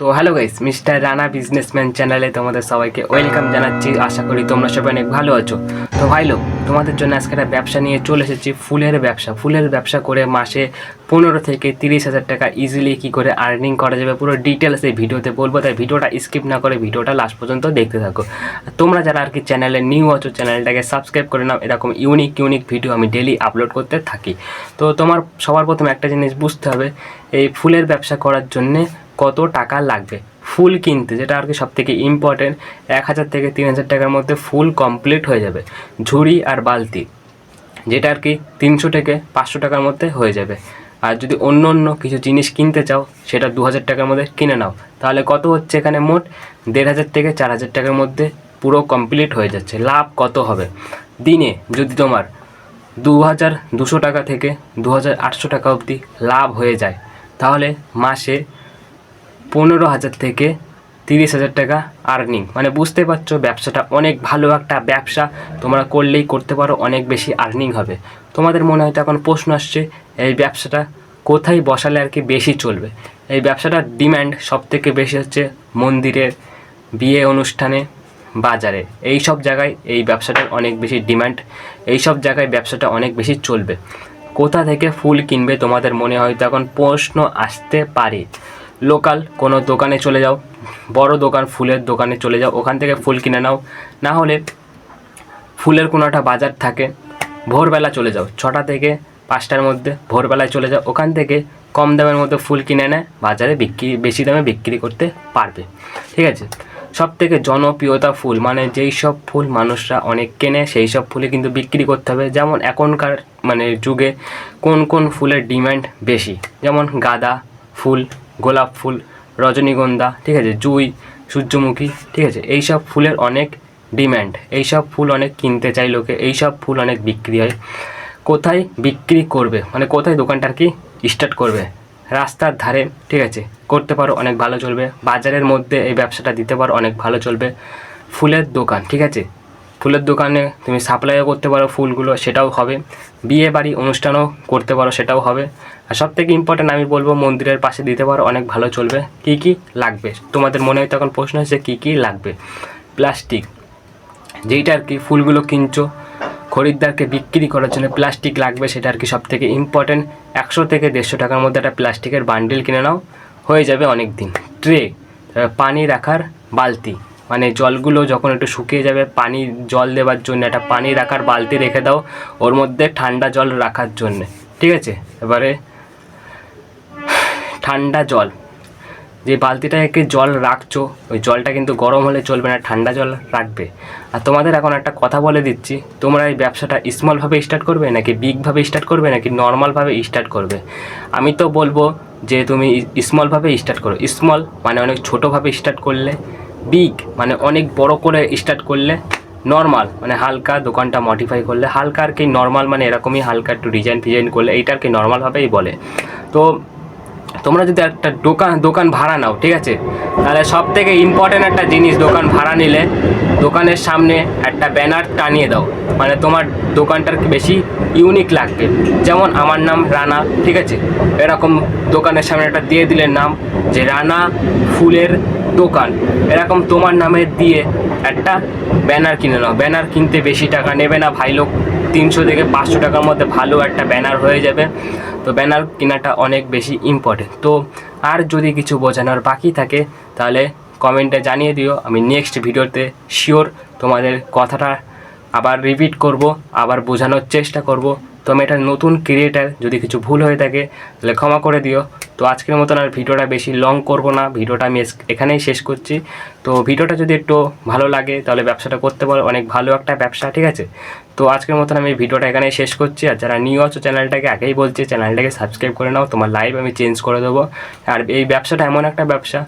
তো hello guys mister Rana businessman চ্যানেলে তোমাদের সবাইকে ওয়েলকাম জানাচ্ছি। আশা করি তোমরা সবাই অনেক ভালো আছো। তো ভাই লোক তোমাদের জন্য আজকে একটা ব্যবসা নিয়ে চলে এসেছি, ফুলের ব্যবসা। ফুলের ব্যবসা করে মাসে পনেরো থেকে তিরিশ হাজার টাকা ইজিলি কী করে আর্নিং করা যাবে পুরো ডিটেলস এই ভিডিওতে বলব, তাই ভিডিওটা স্কিপ না করে ভিডিওটা লাস্ট পর্যন্ত দেখতে থাকো। তোমরা যারা আর কি চ্যানেলে নিউ আছো চ্যানেলটাকে সাবস্ক্রাইব করে নাও, এরকম ইউনিক ইউনিক ভিডিও আমি ডেলি আপলোড করতে থাকি। তো তোমার সবার প্রথমে একটা জিনিস বুঝতে হবে, এই ফুলের ব্যবসা করার জন্যে কত টাকা লাগবে? ফুল কিনতে, যেটা আর কি সব থেকে ইম্পর্টেন্ট এক হাজার থেকে তিন হাজার টাকার মধ্যে ফুল কমপ্লিট হয়ে যাবে। ঝুড়ি আর বালতি, যেটা আর কি তিনশো থেকে পাঁচশো টাকার মধ্যে হয়ে যাবে। আর যদি অন্য অন্য কিছু জিনিস কিনতে চাও, সেটা দু হাজার টাকার মধ্যে কিনে নাও। তাহলে কত হচ্ছে এখানে মোট? দেড় হাজার থেকে চার হাজার টাকার মধ্যে পুরো কমপ্লিট হয়ে যাচ্ছে। লাভ কত হবে? দিনে যদি তোমার দু হাজার দুশো টাকা থেকে দু হাজার আটশো টাকা অবধি লাভ হয়ে যায়, তাহলে মাসে পনেরো হাজার থেকে তিরিশ হাজার টাকা আর্নিং মানে বুঝতে পারছ, ব্যবসাটা অনেক ভালো একটা ব্যবসা। তোমরা করলেই করতে পারো, অনেক বেশি আর্নিং হবে। তোমাদের মনে হয়তো এখন প্রশ্ন আসছে, এই ব্যবসাটা কোথায় বসালে আর কি বেশি চলবে? এই ব্যবসাটার ডিম্যান্ড সব থেকে বেশি হচ্ছে মন্দিরের, বিয়ে অনুষ্ঠানে, বাজারে। এই সব জায়গায় এই ব্যবসাটার অনেক বেশি ডিম্যান্ড এই সব জায়গায় ব্যবসাটা অনেক বেশি চলবে। কোথা থেকে ফুল কিনবে তোমাদের মনে হয়তো এখন প্রশ্ন আসতে পারে। লোকাল, কোনো দোকানে চলে যাও, বড় দোকান, ফুলের দোকানে চলে যাও, ওখান থেকে ফুল কিনে নাও। না হলে ফুলের কোনো একটা বাজার থাকে, ভোরবেলা চলে যাও, ছটা থেকে পাঁচটার মধ্যে ভোরবেলায় চলে যাও, ওখান থেকে কম দামের মধ্যে ফুল কিনে এনে বাজারে বিক্রি, বেশি দামে বিক্রি করতে পারবে। ঠিক আছে? সব থেকে জনপ্রিয়তা ফুল মানে যেই সব ফুল মানুষরা অনেক কেনে, সেই সব ফুলে কিন্তু বিক্রি করতে হবে। যেমন এখনকার মানে যুগে কোন কোন ফুলের ডিম্যান্ড বেশি? যেমন গাঁদা ফুল গোলাপ ফুল, রজনীগন্ধা, ঠিক আছে, জুই, সূর্যমুখী, ঠিক আছে এই সব ফুলের অনেক ডিম্যান্ড এইসব ফুল অনেক কিনতে চাই লোকে, এইসব ফুল অনেক বিক্রি হয়। কোথায় বিক্রি করবে? মানে কোথায় দোকানটা আর কি স্টার্ট করবে? রাস্তার ধারে, ঠিক আছে, করতে পারো, অনেক ভালো চলবে। বাজারের মধ্যে এই ব্যবসাটা দিতে পারো, অনেক ভালো চলবে। ফুলের দোকান, ঠিক আছে ফুলের দোকানে তুমি সাপ্লাইও করতে পারো ফুলগুলো, সেটাও হবে। বিয়ে বাড়ি অনুষ্ঠানও করতে পারো, সেটাও হবে। আর সব থেকে ইম্পর্ট্যান্ট আমি বলব, মন্দিরের পাশে দিতে পারো, অনেক ভালো চলবে। কী কী লাগবে? তোমাদের মনে হয় তখন প্রশ্ন হচ্ছে কী কী লাগবে? প্লাস্টিক। যেইটা আর কি ফুলগুলো কিনছো, খরিদ্দারকে বিক্রি করার জন্য প্লাস্টিক লাগবে, সেটা আর কি সব থেকে ইম্পর্টেন্ট একশো থেকে দেড়শো টাকার মধ্যে একটা প্লাস্টিকের বান্ডিল কিনে নাও, হয়ে যাবে অনেক দিন ট্রে পানি রাখার বালতি। মানে জলগুলো যখন একটু শুকিয়ে যাবে, পানি, জল দেওয়ার জন্য, একটা পানি রাখার বালতি রেখে দাও, ওর মধ্যে ঠান্ডা জল রাখার জন্য, ঠিক আছে? এবারে, ঠান্ডা জল, যে বালতিটাকে জল রাখছো, ওই জলটা কিন্তু গরম হলে চলবে না, ঠান্ডা জল রাখবে। আর তোমাদের এখন একটা কথা বলে দিচ্ছি, তোমরা এই ব্যবসাটা স্মলভাবে স্টার্ট করবে, নাকি বিগভাবে স্টার্ট করবে, নাকি নর্মালভাবে স্টার্ট করবে? আমি তো বলব যে তুমি স্মলভাবে স্টার্ট করো। স্মল মানে অনেক ছোটোভাবে স্টার্ট করলে বিগ মানে অনেক বড় করে স্টার্ট করলে নর্মাল মানে হালকা দোকানটা মডিফাই করলে হালকা আর কি নর্মাল মানে এরকমই হালকা একটু ডিজাইন ফিজাইন করলে এইটা আর কি নর্মালভাবেই বলে। তো তোমরা যদি একটা দোকান দোকান ভাড়া নাও, ঠিক আছে? তাহলে সব থেকে ইম্পর্টেন্ট একটা জিনিস দোকান ভাড়া নিলে দোকানের সামনে একটা ব্যানার টানিয়ে দাও। মানে তোমার দোকানটার বেশি ইউনিক লাগবে। যেমন আমার নাম রানা, ঠিক আছে? এরকম দোকানের সামনে একটা দিয়ে দিলে নাম যে রানা ফুলের দোকান এরকম তোমার নামে দিয়ে একটা ব্যানার কিনে নাও। ব্যানার কিনতে বেশি টাকা নেবে না। ভাই লোক তিনশো থেকে পাঁচশো টাকার মধ্যে ভালো একটা ব্যানার হয়ে যাবে। তো ব্যানার কেনাটা অনেক বেশি ইম্পর্টেন্ট তো আর যদি কিছু বোঝানোর বাকি থাকে, তাহলে কমেন্টে জানিয়ে দিও। আমি নেক্সট ভিডিওতে শিওর তোমাদের কথাটা আবার রিপিট করব, আবার বোঝানোর চেষ্টা করব। তো আমি এটা নতুন ক্রিয়েটার যদি কিছু ভুল হয়ে থাকে, তাহলে ক্ষমা করে দিও। তো আজকের মতন আর ভিডিওটা বেশি লং করব না, ভিডিওটা আমি এখানেই শেষ করছি। তো ভিডিওটা যদি একটু ভালো লাগে, তাহলে ব্যবসাটা করতে পারো, অনেক ভালো একটা ব্যবসা, ঠিক আছে? তো আজকের মতন আমি ভিডিওটা এখানেই শেষ করছি, আর যারা নিউ আছো চ্যানেলটাকে আগেই বলছি চ্যানেলটাকে সাবস্ক্রাইব করে নাও, তোমার লাইভ আমি চেঞ্জ করে দেবো। আর এই ব্যবসাটা এমন একটা ব্যবসা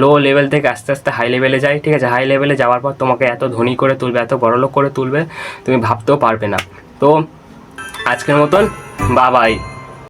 লো লেভেল থেকে আস্তে আস্তে হাই লেভেলে যায়, ঠিক আছে? হাই লেভেলে যাওয়ার পর তোমাকে এত ধনী করে তুলবে, এত বড়লোক করে তুলবে, তুমি ভাবতেও পারবে না। তো আজকের মতন বাবাই।